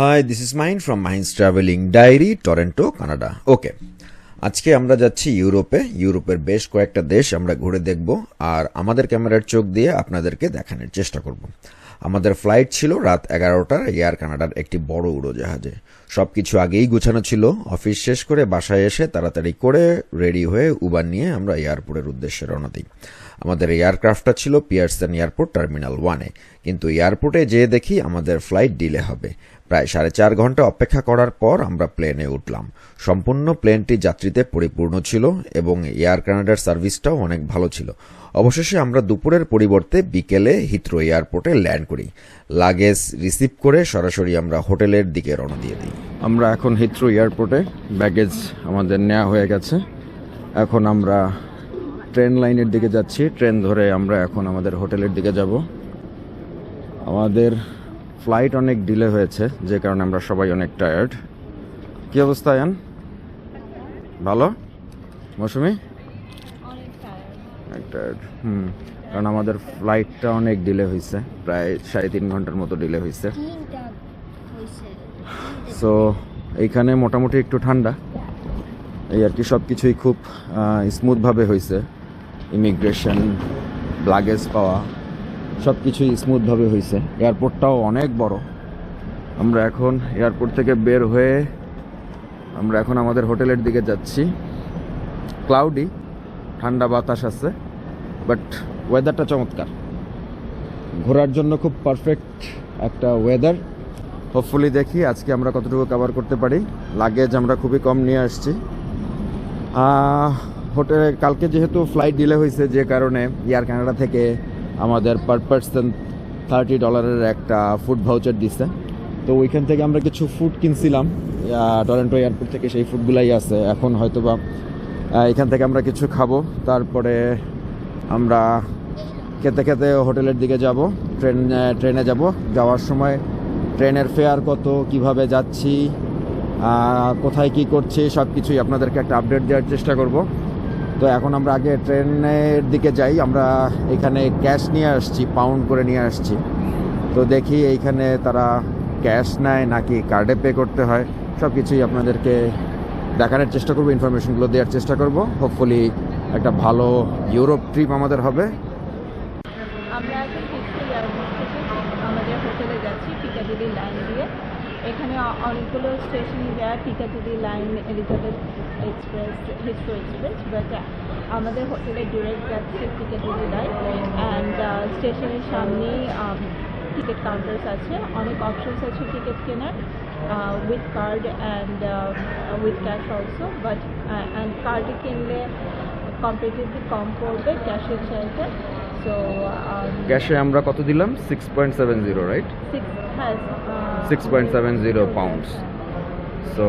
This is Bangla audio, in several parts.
Hi this is mind from minds traveling diary Toronto Canada okay আজকে আমরা যাচ্ছি ইউরোপে। ইউরোপের বেশ কয়েকটা দেশ আমরা ঘুরে দেখব আর আমাদের ক্যামেরার চোখ দিয়ে আপনাদেরকে দেখানোর চেষ্টা করব। আমাদের ফ্লাইট ছিল রাত এগারোটার এয়ার কানাডার একটি বড় উড়োজাহাজে। সব কিছু আগেই গুছানো ছিল। অফিস শেষ করে বাসায় এসে তাড়াতাড়ি করে রেডি হয়ে উবার নিয়ে আমরা এয়ারপোর্টের উদ্দেশ্যে রওনা দিই। আমাদের এয়ারক্রাফটটা ছিল পিয়ারসন এয়ারপোর্ট টার্মিনাল ওয়ানে। কিন্তু এয়ারপোর্টে যেয়ে দেখি আমাদের ফ্লাইট ডিলে হবে। প্রায় সাড়ে চার ঘণ্টা অপেক্ষা করার পর আমরা প্লেনে উঠলাম। সম্পূর্ণ প্লেনটি যাত্রীতে পরিপূর্ণ ছিল এবং এয়ার কানাডার সার্ভিসটাও অনেক ভালো ছিল। অবশেষে আমরা দুপুরের পরিবর্তে বিকেলে হিথ্রো এয়ারপোর্টে ল্যান্ড করি। লাগেজ রিসিভ করে সরাসরি আমরা হোটেলের দিকে রওনা দিয়ে দিই। আমরা এখন হিথ্রো এয়ারপোর্টে ব্যাগেজ আমাদের নেওয়া হয়ে গেছে। এখন আমরা ট্রেন লাইনের দিকে যাচ্ছি। ট্রেন ধরে আমরা এখন আমাদের হোটেলের দিকে যাব। আমাদের ফ্লাইট অনেক ডিলে হয়েছে যে কারণে আমরা সবাই অনেক টায়ার্ড কি অবস্থা আয়ান ভালো? মৌসুমি? অনেক টায়ার্ড হুম। কারণ আমাদের ফ্লাইটটা অনেক ডিলে হয়েছে প্রায় সাড়ে তিন ঘণ্টার মতো ডিলে হয়েছে। হয়েছে। সো এইখানে মোটামুটি একটু ঠান্ডা। এই আর কি সব কিছুই খুব স্মুথভাবে হয়েছে। ইমিগ্রেশন লাগেজ পাওয়া। সব কিছুই স্মুথভাবে হয়েছে এয়ারপোর্টটাও অনেক বড়। আমরা এখন এয়ারপোর্ট থেকে বের হয়ে আমরা এখন আমাদের হোটেলের দিকে যাচ্ছি। ক্লাউডি ঠান্ডা বাতাস আছে বাট ওয়েদারটা চমৎকার। ঘোরার জন্য খুব পারফেক্ট একটা ওয়েদার হোপফুলি দেখি আজকে আমরা কতটুকু কভার করতে পারি। লাগেজ আমরা খুবই কম নিয়ে আসছি। হোটেলে কালকে যেহেতু ফ্লাইট ডিলে হয়েছে যে কারণে এয়ার কানাডা থেকে আমাদের পার পার্সন থার্টি ডলারের একটা ফুড ভাউচার দিছে। তো ওইখান থেকে আমরা কিছু ফুড কিনছিলাম। টরেন্টো এয়ারপোর্ট থেকে সেই ফুডগুলাই আছে। এখন হয়তো বা এখান থেকে আমরা কিছু খাব। তারপরে আমরা খেতে খেতে হোটেলের দিকে যাব। ট্রেন ট্রেনে যাব। যাওয়ার সময় ট্রেনের ফেয়ার কত, কীভাবে যাচ্ছি কোথায় কি করছি সব কিছুই আপনাদেরকে একটা আপডেট দেওয়ার চেষ্টা করব। তো এখন আমরা আগে ট্রেনের দিকে যাই, আমরা এখানে ক্যাশ নিয়ে আসছি পাউন্ড করে নিয়ে আসছি। তো দেখি এইখানে তারা ক্যাশ নেয় নাকি কার্ডে পে করতে হয় সব কিছুই আপনাদেরকে দেখানোর চেষ্টা করব ইনফরমেশনগুলো দেওয়ার চেষ্টা করব। হোপফুলি একটা ভালো ইউরোপ ট্রিপ আমাদের হবে। আমরা এখন আমাদের হোটেলে যাচ্ছি লাইন দিয়ে। এখানে অনেকগুলো স্টেশন যায় Piccadilly line Elizabeth express Heathrow express but আমাদের হোটেলে ডিরেক্ট যাচ্ছে পিকাডিলি লাইন অ্যান্ড স্টেশনের সামনেই টিকিট কাউন্টার্স আছে। অনেক অপশনস আছে টিকিট কেনার with card and with cash also but and কার্ডে কিনলে কম্পিটিভলি কম পড়বে ক্যাশের চাইতে। সো ক্যাশে আমরা কত দিলাম? Six point seven zero right six has six point seven zero pounds so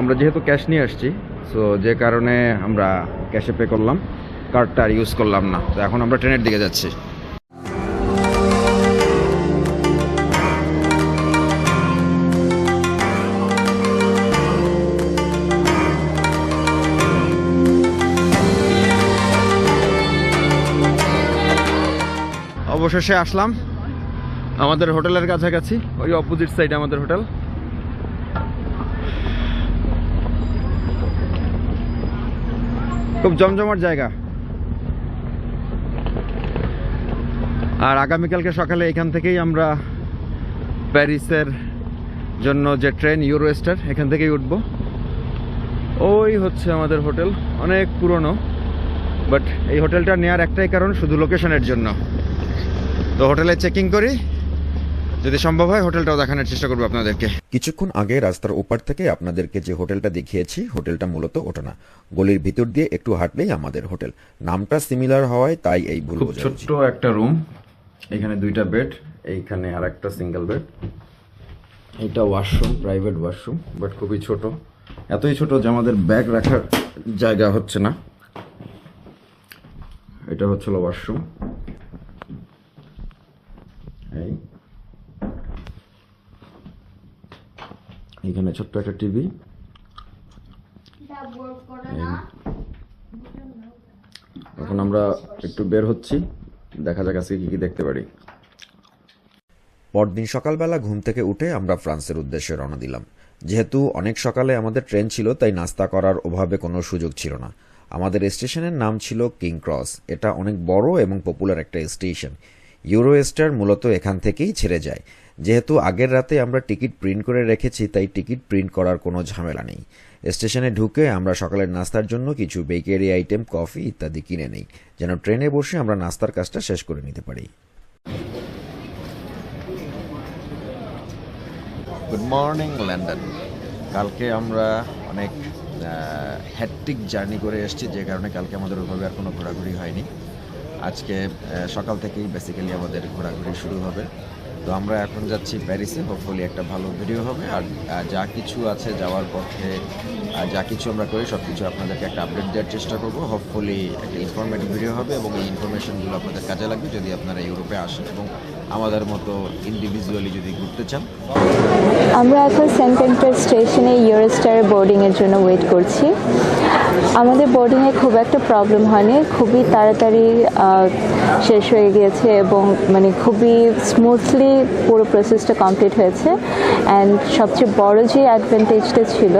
আমরা যেহেতু ক্যাশ নিয়ে আসছি সো যে কারণে আমরা ক্যাশে পে করলাম কার্ডটা আর ইউজ করলাম না। তো এখন আমরা ট্রেনের দিকে যাচ্ছি। অবশেষে আসলাম। আমাদের হোটেলের কাছাকাছি, ওই অপোজিট সাইডে আমাদের হোটেল। খুব জমজমাট জায়গা। আর আগামীকালকে সকালে এখান থেকেই আমরা প্যারিসের জন্য যে ট্রেন ইউরো স্টার এখান থেকেই উঠব। ওই হচ্ছে আমাদের হোটেল, অনেক পুরনো, বাট এই হোটেলটা নেওয়ার একটাই কারণ, শুধু লোকেশনের জন্য। তো হোটেলে চেকিং করি। যদি সম্ভব হয় হোটেলটাও দেখানোর চেষ্টা করব আপনাদেরকে। কিছুক্ষণ আগে রাস্তার ওপার থেকে আপনাদেরকে যে হোটেলটা দেখিয়েছি হোটেলটা মূলত ওটা না। গলির ভিতর দিয়ে একটু হাঁটলেই আমাদের হোটেল। নামটা সিমিলার হওয়ায় তাই এই ভুল খুব ছোট্ট একটা রুম এখানে দুইটা বেড এইখানে আর একটা সিঙ্গেল বেড এটা ওয়াশরুম প্রাইভেট ওয়াশরুম বাট খুবই ছোট। এতই ছোট যে আমাদের ব্যাগ রাখার জায়গা হচ্ছে না। এটা হচ্ছিল ওয়াশরুম এই এখানে ছোট্ট একটা টিভি। এটা work করে না। এখন আমরা একটু বের হচ্ছি। দেখা যাক আজকে কি কি দেখতে পারি। পরদিন সকালবেলা ঘুম থেকে উঠে আমরা ফ্রান্সের উদ্দেশ্যে রওনা দিলাম। যেহেতু অনেক সকালে আমাদের ট্রেন ছিল তাই নাস্তা করার অভাবে কোনো সুযোগ ছিল না। আমাদের স্টেশনের নাম ছিল কিং ক্রস। এটা অনেক বড় এবং পপুলার একটা স্টেশন। ইউরো স্টার মূলত এখান থেকেই ছেড়ে যায়। যেহেতু আগের রাতে আমরা টিকিট প্রিন্ট করে রেখেছি, তাই টিকিট প্রিন্ট করার কোনো ঝামেলা নেই। স্টেশনে ঢুকে আমরা সকালের নাস্তার জন্য কিছু বেকারি আইটেম, কফি ইত্যাদি কিনে নেই। যেন ট্রেনে বসে আমরা নাস্তার কাজটা শেষ করে নিতে পারি। গুড মর্নিং লন্ডন কালকে আমরা অনেক হ্যাট্রিক জার্নি করে এসেছি, যে কারণে কালকে আমাদের ওইভাবে আর কোনো ঘোরাঘুরি হয়নি। আজকে সকাল থেকেই বেসিক্যালি আমাদের ঘোরাঘুরি শুরু হবে। তো আমরা এখন যাচ্ছি প্যারিসে। হোপফুলি একটা ভালো ভিডিও হবে। আর যা কিছু আছে যাওয়ার পথে যা কিছু আমরা করি সব কিছু আপনাদেরকে একটা আপডেট দেওয়ার চেষ্টা করব। হোপফুলি একটা ইনফরমেটিভ ভিডিও হবে এবং এই ইনফরমেশনগুলো আপনাদের কাজে লাগবে যদি আপনারা ইউরোপে আসেন। এবং আমাদের মতো ইন্ডিভিজুয়ালি যদি ঘুরতে চান। আমরা এখন সেন্ট পেন্টার স্টেশনে ইউরোস্টার বোর্ডিংয়ের জন্য ওয়েট করছি। আমাদের বোর্ডিংয়ে খুব একটা প্রবলেম হয়নি, খুবই তাড়াতাড়ি শেষ হয়ে গিয়েছে এবং মানে খুবই স্মুথলি পুরো প্রসেসটা কমপ্লিট হয়েছে। অ্যান্ড সবচেয়ে বড় যে অ্যাডভান্টেজটা ছিল,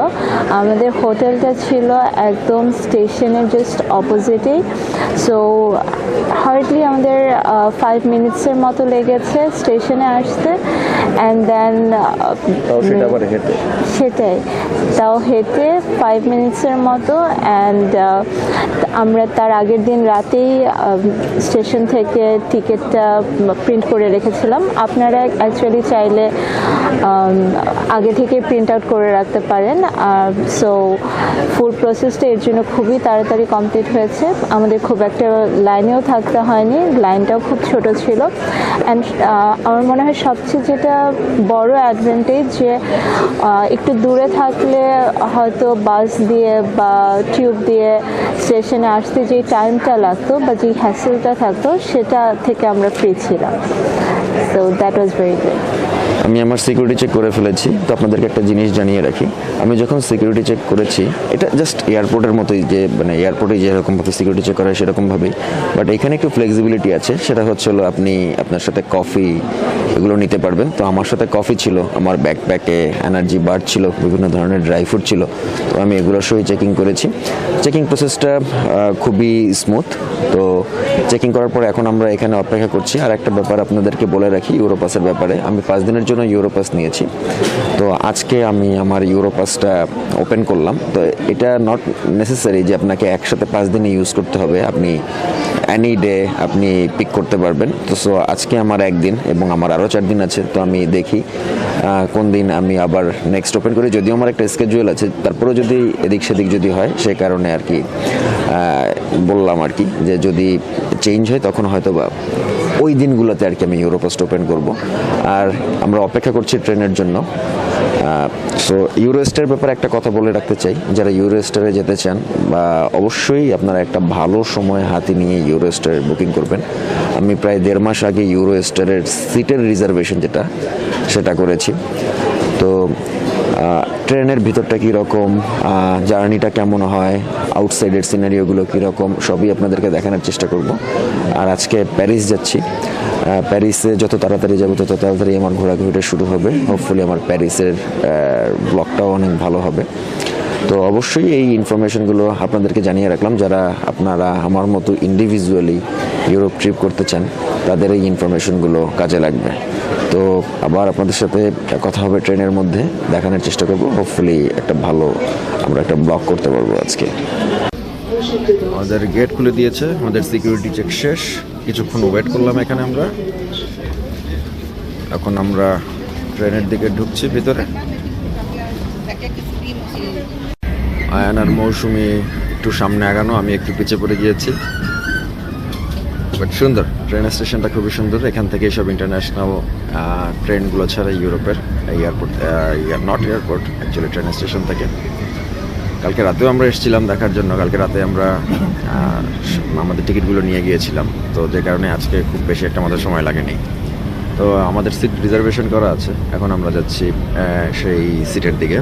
আমাদের হোটেলটা ছিল একদম স্টেশনের জাস্ট অপোজিটেই সো হার্ডলি আমাদের ফাইভ মিনিটসের মতো লেগেছে স্টেশনে আসতে অ্যান্ড দেন সেটাই। তাও হেঁটে ফাইভ মিনিটসের মতো অ্যান্ড আমরা তার আগের দিন রাতেই স্টেশন থেকে টিকিটটা প্রিন্ট করে রেখেছিলাম। আপনারা অ্যাকচুয়ালি চাইলে um, আগে থেকে প্রিন্ট আউট করে রাখতে পারেন, আর সো ফুল প্রসেসটা এর জন্য খুবই তাড়াতাড়ি কমপ্লিট হয়েছে। আমাদের খুব একটা লাইনেও থাকতে হয়নি লাইনটাও খুব ছোট ছিল। অ্যান্ড আমার মনে হয় সবচেয়ে যেটা বড় অ্যাডভান্টেজ যে একটু দূরে থাকলে হয়তো বাস দিয়ে বা টিউব দিয়ে স্টেশনে আসতে যে টাইমটা লাগতো বা যে হ্যাসেলটা থাকতো, সেটা থেকে আমরা ফ্রি ছিলাম। So that was very good আমি আমার সিকিউরিটি চেক করে ফেলেছি, তো আপনাদেরকে একটা জিনিস জানিয়ে রাখি। আমি যখন সিকিউরিটি চেক করেছি, এটা জাস্ট এয়ারপোর্টের মতোই যে মানে এয়ারপোর্টে যেরকমভাবে সিকিউরিটি চেক করা হয় সেরকমভাবেই বাট এখানে একটু ফ্লেক্সিবিলিটি আছে, সেটা হচ্ছে হলো আপনি আপনার সাথে কফি এগুলো নিতে পারবেন। তো আমার সাথে কফি ছিল, আমার ব্যাকপ্যাকে এনার্জি বার ছিল, বিভিন্ন ধরনের ড্রাই ফ্রুট ছিল। তো আমি এগুলোর সহি চেকিং করেছি। চেকিং প্রসেসটা খুবই স্মুথ তো চেকিং করার পর এখন আমরা এখানে অপেক্ষা করছি। আর একটা ব্যাপার আপনাদেরকে বলে রাখি ইউরোপাসের ব্যাপারে। আমি পাঁচ দিনের জন্য ইউরোপাস নিয়েছি। তো আজকে আমি আমার ইউরোপাসটা ওপেন করলাম। তো এটা নট নেসেসারি যে আপনাকে একসাথে পাঁচ দিনে ইউজ করতে হবে। আপনি অ্যানি ডে আপনি পিক করতে পারবেন। তো সো আজকে আমার একদিন এবং আমার আরও চার দিন আছে, তো আমি দেখি কোন দিন আমি আবার নেক্সট ওপেন করি। যদিও আমার একটা স্কেজুয়াল আছে, তারপরেও যদি এদিক সেদিক যদি হয়, সে কারণে আর কি বললাম আর কি, যে যদি চেঞ্জ হয়, তখন হয়তো বা ওই দিনগুলোতে আর কি আমি ইউরোপাস্ট ওপেন করব। আর আমরা অপেক্ষা করছি ট্রেনের জন্য। সো ইউরোস্টারের ব্যাপারে একটা কথা বলে রাখতে চাই। যারা ইউরোস্টারে যেতে চান, বা অবশ্যই আপনারা একটা ভালো সময় হাতে নিয়ে ইউরোস্টারের বুকিং করবেন। আমি প্রায় দেড় মাস আগে ইউরোস্টারের সিটের রিজার্ভেশন যেটা, সেটা করেছি। তো ট্রেনের ভিতরটা কীরকম জার্নিটা কেমন হয় আউটসাইডের সিনারিওগুলো কীরকম, সবই আপনাদেরকে দেখানোর চেষ্টা করব। আর আজকে প্যারিস যাচ্ছি। প্যারিসে যত তাড়াতাড়ি যাব, তত তাড়াতাড়ি আমার ঘোরাঘুরিটা শুরু হবে। হোপফুলি আমার প্যারিসের ব্লগটাও অনেক ভালো হবে। তো অবশ্যই এই ইনফরমেশনগুলো আপনাদেরকে জানিয়ে রাখলাম। যারা আপনারা আমার মতো ইন্ডিভিজুয়ালি ইউরোপ ট্রিপ করতে চান, তাদের এই ইনফরমেশনগুলো কাজে লাগবে। তো আবার আপনাদের সাথে কথা হবে ট্রেনের মধ্যে, দেখানোর চেষ্টা করব। হোপফুলি একটা ভালো, আমরা একটা ব্লগ করতে পারব আজকে। আমাদের গেট খুলে দিয়েছে, আমাদের সিকিউরিটি চেক শেষ। কিছুক্ষণ ওয়েট করলাম এখানে আমরা। এখন আমরা ট্রেনের দিকে ঢুকছি ভিতরে। আয়ানার মৌসুমি একটু সামনে আগানো, আমি একটু পিছিয়ে পড়ে গিয়েছি। বাট সুন্দর। ট্রেন স্টেশনটা খুবই সুন্দর। এখান থেকে সব ইন্টারন্যাশনাল ট্রেনগুলো ছাড়া ইউরোপের airport not airport actually train station থেকে। কালকে রাতেও আমরা এসেছিলাম দেখার জন্য। কালকে রাতে আমরা আমাদের টিকিটগুলো নিয়ে গিয়েছিলাম। তো যে কারণে আজকে খুব বেশি একটা আমাদের সময় লাগেনি। তো আমাদের সিট রিজার্ভেশন করা আছে। এখন আমরা যাচ্ছি সেই সিটের দিকে।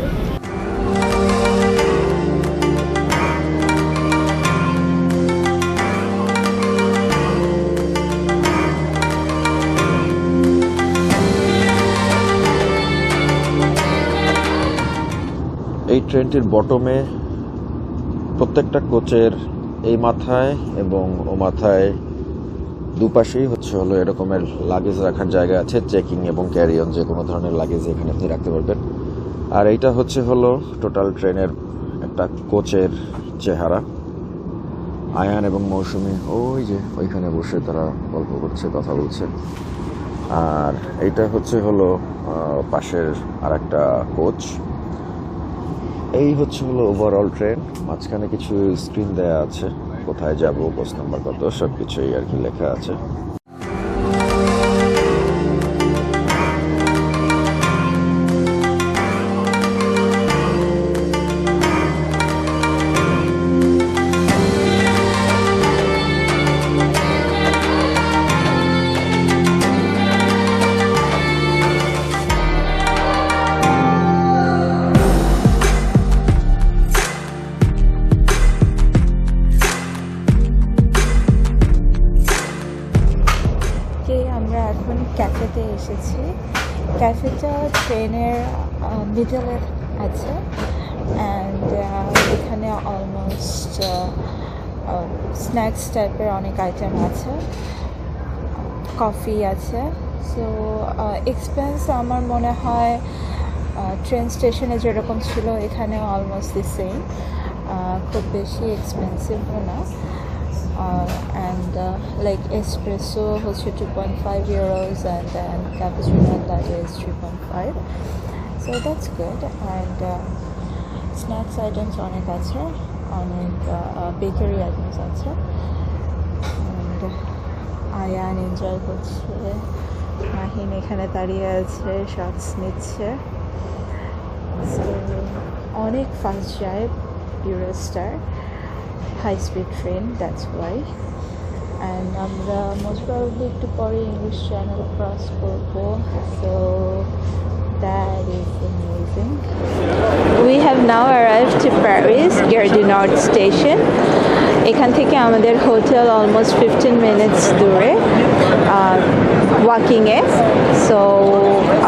এই বটমে প্রত্যেকটা কোচের এই মাথায় এবং ও মাথায় দুপাশেই হচ্ছে হলো এরকমের লাগেজ রাখার জায়গা আছে চেকিং এবং ক্যারি অন যে কোনো ধরনের লাগেজ এখানে আপনি রাখতে পারবেন। আর এইটা হচ্ছে হলো টোটাল ট্রেনের একটা কোচের চেহারা। আয়ান এবং মৌসুমি ওই যে ওইখানে বসে তারা গল্প করছে, কথা বলছে। আর এইটা হচ্ছে হলো পাশের আর একটা কোচ। এই হচ্ছে হলো ওভারঅল ট্রেন মাঝখানে কিছু স্ক্রিন দেয়া আছে। কোথায় যাব বস নাম্বার কত সব কিছুই আর কি লেখা আছে। মিডলে আছে অ্যান্ড এখানে অলমোস্ট স্ন্যাক্স টাইপের অনেক আইটেম আছে কফি আছে সো এক্সপেন্স আমার মনে হয় ট্রেন স্টেশনে যেরকম ছিল এখানে অলমোস্ট দি সেম খুব বেশি এক্সপেন্সিভও না uh, and uh, like espresso হচ্ছে 2.5 euros and then cappuccino and latte is 3.5 so that's good and uh, snacks items অনেক আছে অনেক বেকারি আইটেমস আছে and আয়ান এনজয় করছে মাহিন এখানে দাঁড়িয়ে আছে শর্টস নিচ্ছে অনেক ফাস্ট যায় Eurostar high speed train that's why and আমরা মোস্ট প্রবাবলি একটু পরে ইংলিশ চ্যানেল ক্রস করব so that is amazing we have now arrive to Paris Gare du Nord station এখান থেকে আমাদের হোটেল অলমোস্ট ফিফটিন মিনিটস দূরে ওয়াকিংয়ে সো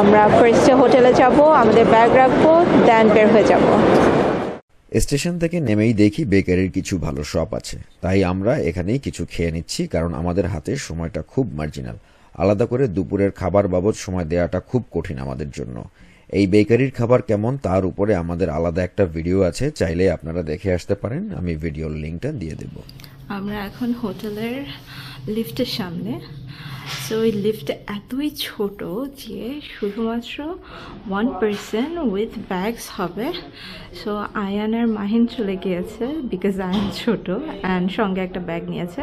আমরা ফার্স্টে হোটেলে যাব, আমাদের ব্যাগ রাখব দেন বের হয়ে যাব। স্টেশন থেকে নেমেই দেখি বেকারির কিছু ভালো শপ আছে। তাই আমরা এখানেই কিছু খেয়ে নিচ্ছি, কারণ আমাদের হাতে সময়টা খুব মার্জিনাল আলাদা করে দুপুরের খাবার বাবদ সময় দেওয়াটা খুব কঠিন আমাদের জন্য। এই বেকারির খাবার কেমন তার উপরে আমাদের আলাদা একটা ভিডিও আছে, চাইলে আপনারা দেখে আসতে পারেন, আমি ভিডিওর লিঙ্কটা দিয়ে দেব। আমরা এখন হোটেলের লিফটের সামনে। সো ওই লিফট এতই ছোট যে শুধুমাত্র ওয়ান পার্সন উইথ ব্যাগস হবে। সো আয়ান আর মাহিন চলে গিয়েছে বিকজ আয়ান ছোট অ্যান্ড সঙ্গে একটা ব্যাগ নিয়েছে।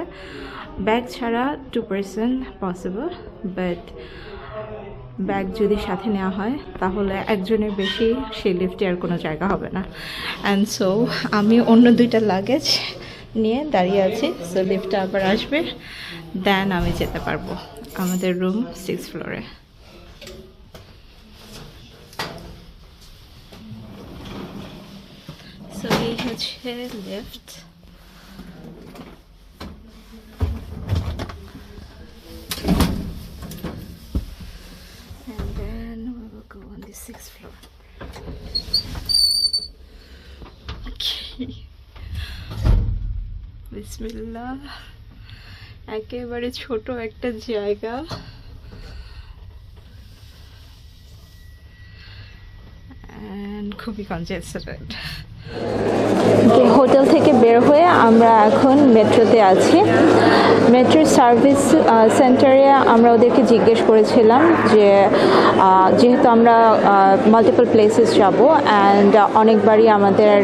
ব্যাগ ছাড়া two person possible but bag যদি সাথে নেওয়া হয়, তাহলে একজনের বেশি সেই লিফটে আর কোনো জায়গা হবে না। অ্যান্ড সো আমি অন্য দুইটা লাগেজ নিয়ে দাঁড়িয়ে আছি। সো লিফটটা আবার আসবে। দেন আমি যেতে পারব আমাদের রুম সিক্স ফ্লোরে সো হচ্ছে লিফট sixth floor. বিসমিল্লাহ। একেবারে ছোট একটা জায়গা। খুবই কনজেস্টেড হোটেল থেকে বের হয়ে আমরা এখন মেট্রোতে আছি। মেট্রোর সার্ভিস সেন্টারে আমরা ওদেরকে জিজ্ঞেস করেছিলাম যে যেহেতু আমরা মাল্টিপল প্লেসেস যাব অ্যান্ড অনেকবারই আমাদের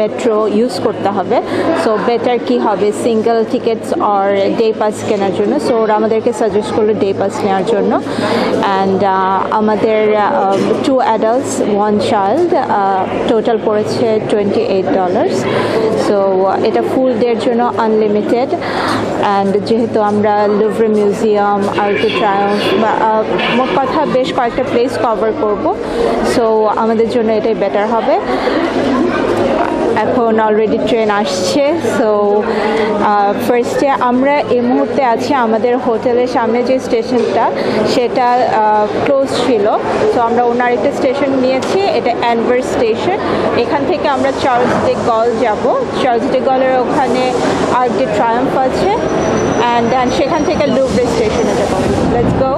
মেট্রো ইউজ করতে হবে। সো বেটার কি হবে single tickets or day pass কেনার জন্য? সো ওরা আমাদেরকে সাজেস্ট করল ডে পাস নেওয়ার জন্য। অ্যান্ড আমাদের two adults one child total পড়েছে টোয়েন্টি এইট ডলার্স সো এটা ফুল ডের জন্য আনলিমিটেড অ্যান্ড যেহেতু আমরা লুভ্রে মিউজিয়াম আর্কে ট্রায়াম্ফ বা কথা বেশ কয়েকটা প্লেস কভার করব। সো আমাদের জন্য এটাই বেটার হবে। এখন অলরেডি ট্রেন আসছে। সো ফার্স্টে আমরা এই মুহূর্তে আছি আমাদের হোটেলের সামনে যে স্টেশনটা, সেটা ক্লোজ ছিল। তো আমরা অন্য আরেকটা স্টেশন নিয়েছি, এটা অ্যানভার স্টেশন এখান থেকে আমরা চার্লস ডে গল যাব। চার্লস ডে গলের ওখানে আর্ট ডে ট্রায়াম্ফ আছে। অ্যান্ড দেন সেখান থেকে লুব্রে স্টেশনে যাব। লেটস গো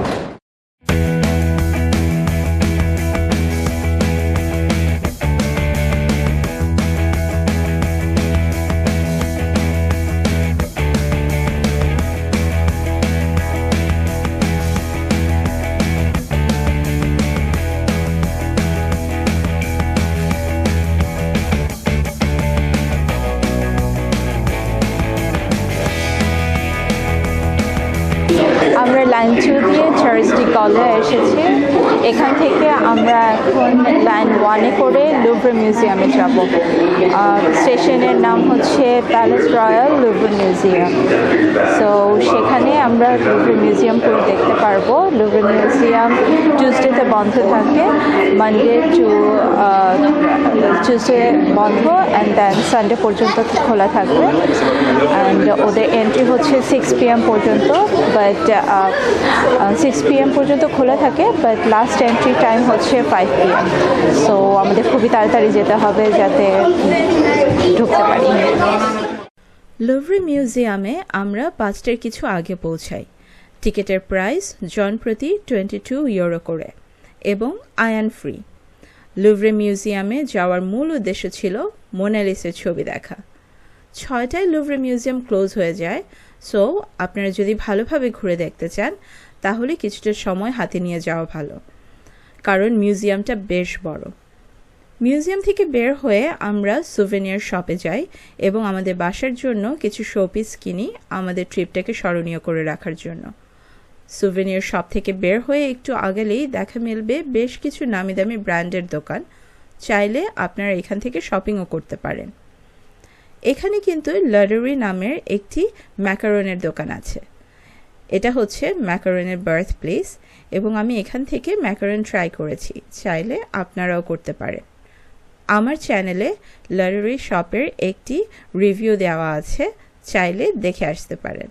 দিয়ে চার্চটি কলে এসেছি এখান থেকে আমরা এখন লাইন ওয়ানে করে লুভ্রে মিউজিয়ামে যাব। স্টেশনের নাম হচ্ছে Palais Royal Louvre museum so সেখানে আমরা লুভ্রে মিউজিয়াম পুরো দেখতে পারব। লুভ্রে মিউজিয়াম টিউসডেতে বন্ধ থাকে মানডে টু টিউসডে বন্ধ অ্যান্ড দেন সানডে পর্যন্ত খোলা থাকবে। অ্যান্ড ওদের এন্ট্রি হচ্ছে সিক্স পিএম পর্যন্ত বাট সিক্স পিএম পর্যন্ত খোলা থাকে বাট লাস্ট এন্ট্রি টাইম হচ্ছে ফাইভ পিএম সো আমাদের খুবই তাড়াতাড়ি যেতে হবে যাতে ঢুকতে পারি। লুভরি মিউজিয়ামে আমরা পাঁচটার কিছু আগে পৌঁছাই। টিকিটের প্রাইস জন প্রতি টোয়েন্টি টু ইউরো করে এবং আয়ান ফ্রি লুভরে মিউজিয়ামে যাওয়ার মূল উদ্দেশ্য ছিল মোনালিসের ছবি দেখা। ছয়টায় লুভরে মিউজিয়াম ক্লোজ হয়ে যায়। সো আপনারা যদি ভালোভাবে ঘুরে দেখতে চান, তাহলে কিছুটা সময় হাতে নিয়ে যাওয়া ভালো। কারণ মিউজিয়ামটা বেশ বড়। মিউজিয়াম থেকে বের হয়ে আমরা সুভেনিয়ার শপে যাই এবং আমাদের বাসার জন্য কিছু শোপিস কিনি আমাদের ট্রিপটাকে স্মরণীয় করে রাখার জন্য। সুভেনিয়ার শপ থেকে বের হয়ে একটু আগেলেই দেখা মিলবে বেশ কিছু নামি দামি ব্র্যান্ডের দোকান। চাইলে আপনারা এখান থেকে শপিংও করতে পারেন। এখানে কিন্তু লাডারি নামের একটি ম্যাকারনের দোকান আছে। এটা হচ্ছে ম্যাকারনের বার্থ প্লেস এবং আমি এখান থেকে ম্যাকারন ট্রাই করেছি। চাইলে আপনারাও করতে পারেন। আমার চ্যানেলে লাডারি শপের একটি রিভিউ দেওয়া আছে, চাইলে দেখে আসতে পারেন।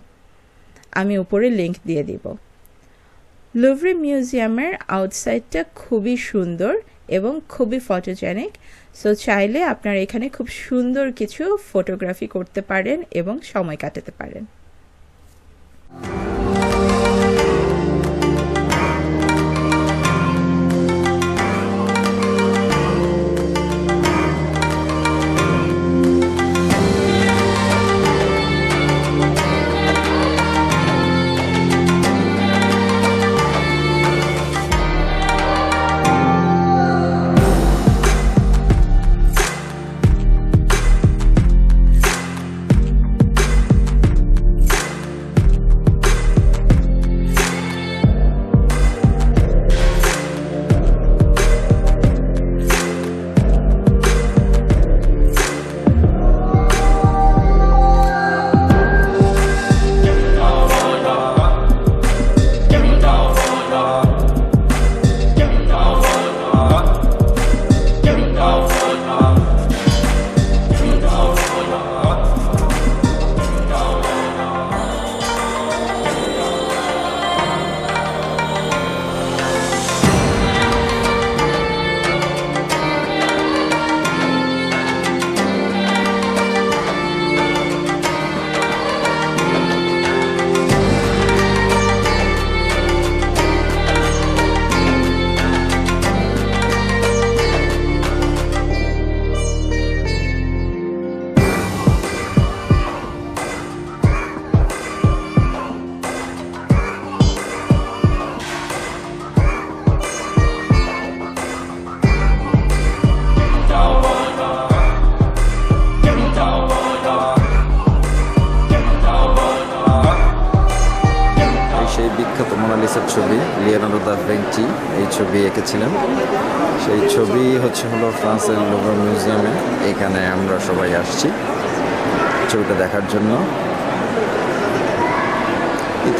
আমি উপরে লিংক দিয়ে দিব। লুভরি মিউজিয়ামের আউটসাইডটা খুবই সুন্দর এবং খুবই ফটোজেনিক। সো চাইলে আপনারা এখানে খুব সুন্দর কিছু ফটোগ্রাফি করতে পারেন এবং সময় কাটাতে পারেন।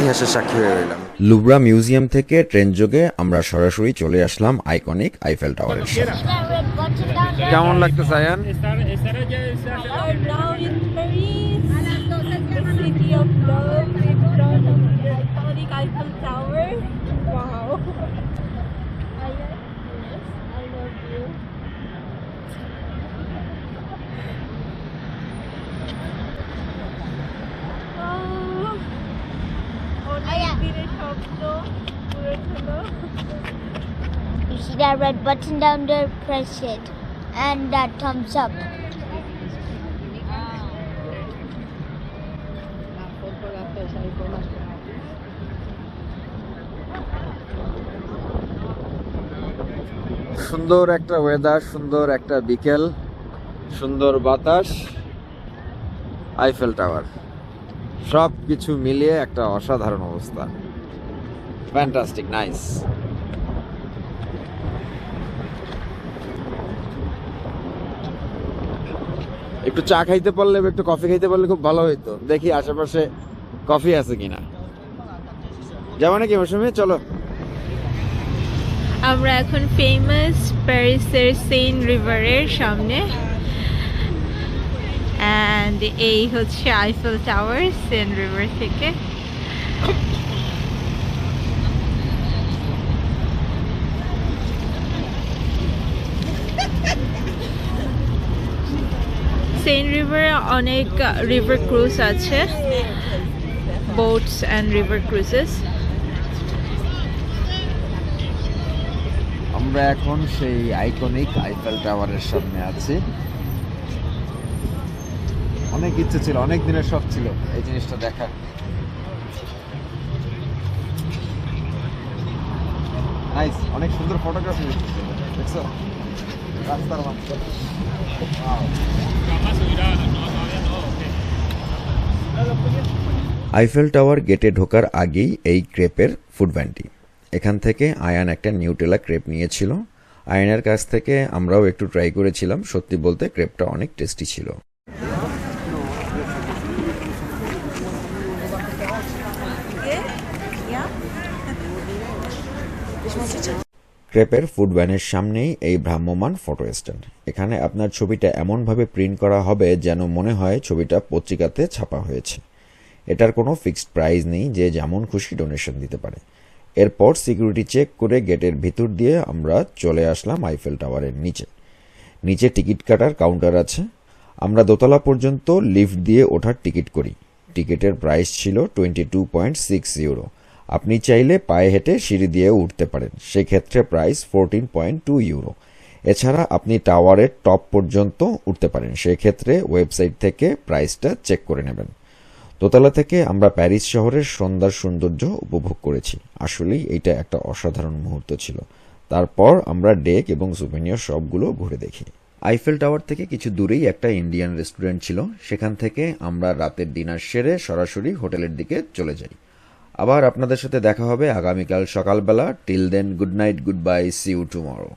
ইতিহাসের সাক্ষী হয়ে রইলাম লুব্রা মিউজিয়াম থেকে ট্রেন যোগে আমরা সরাসরি চলে আসলাম আইকনিক আইফেল টাওয়ারের? কেমন লাগতেছে Ayaan You see that red button down there? Press it. And that thumbs up. সুন্দর একটা ওয়েদার সুন্দর একটা বিকেল সুন্দর বাতাস আইফেল টাওয়ার সব কিছু মিলিয়ে একটা অসাধারণ অবস্থা ফ্যান্টাস্টিক নাইস একটু চা খাইতে পারলে একটু কফি খাইতে পারলে খুব ভালো হইতো। দেখি আশেপাশে কফি আছে কিনা। যাব নাকি মৌসুমি? চলো। আমরা এখন ফেমাস প্যারিসের সেন্ট রিভারের সামনে। অ্যান্ড এই হচ্ছে আইফেল টাওয়ার সেন্ট রিভার থেকে। সেন্ট রিভারে অনেক রিভার ক্রুজ আছে। বোটস অ্যান্ড রিভার ক্রুজেস আমরা এখন সেই আইকনিক আইফেল টাওয়ারের সামনে আছি। অনেক ইচ্ছে ছিল, অনেক দিনের শখ ছিল এই জিনিসটা দেখার। নাইস অনেক সুন্দর ফটোগ্রাফি দেখছ? রাস্তার মাঝে আইফেল টাওয়ার গেটে ঢোকার আগেই এই ক্রেপের ফুড ভ্যানটি। এখান থেকে আয়ান একটা নিউটেলা ক্রেপ নিয়েছিল। আয়ানের কাছ থেকে আমরাও একটু ট্রাই করেছিলাম। সত্যি বলতে ক্রেপটা অনেক টেস্টি ছিল। ক্রেপের ফুড ভ্যানের সামনেই এই ভ্রাম্যমান ফটো স্ট্যান্ড। এখানে আপনার ছবিটা এমনভাবে প্রিন্ট করা হবে যেন মনে হয় ছবিটা পত্রিকাতে ছাপা হয়েছে। এটার কোনো ফিক্সড প্রাইস নেই যে যেমন খুশি ডোনেশন দিতে পারে। এরপর সিকিউরিটি চেক করে গেটের ভিতর দিয়ে আমরা চলে আসলাম আইফেল টাওয়ারের নিচে। নিচে টিকিট কাটার কাউন্টার আছে। আমরা দোতলা পর্যন্ত লিফট দিয়ে ওঠার টিকিট করি। টিকিটের প্রাইস ছিল twenty two point six euro আপনি চাইলে পায়ে হেঁটে সিঁড়ি দিয়ে উঠতে পারেন। সেক্ষেত্রে price fourteen point two euro. এছাড়া আপনি টাওয়ারের টপ পর্যন্ত উঠতে পারেন। সেক্ষেত্রে ওয়েবসাইট থেকে প্রাইসটা চেক করে নেবেন। দোতলা থেকে আমরা প্যারিস শহরের সন্ধ্যার সৌন্দর্য উপভোগ করেছি। আসলেই এটা একটা অসাধারণ মুহূর্ত ছিল। তারপর আমরা ডেক এবং সুভেনিয়র সবগুলো ঘুরে দেখি। আইফেল টাওয়ার থেকে কিছু দূরেই একটা ইন্ডিয়ান রেস্টুরেন্ট ছিল। সেখান থেকে আমরা রাতের ডিনার সেরে সরাসরি হোটেলের দিকে চলে যাই। আবার আপনাদের সাথে দেখা হবে আগামীকাল সকালবেলা। Till then good night, good bye, see you tomorrow.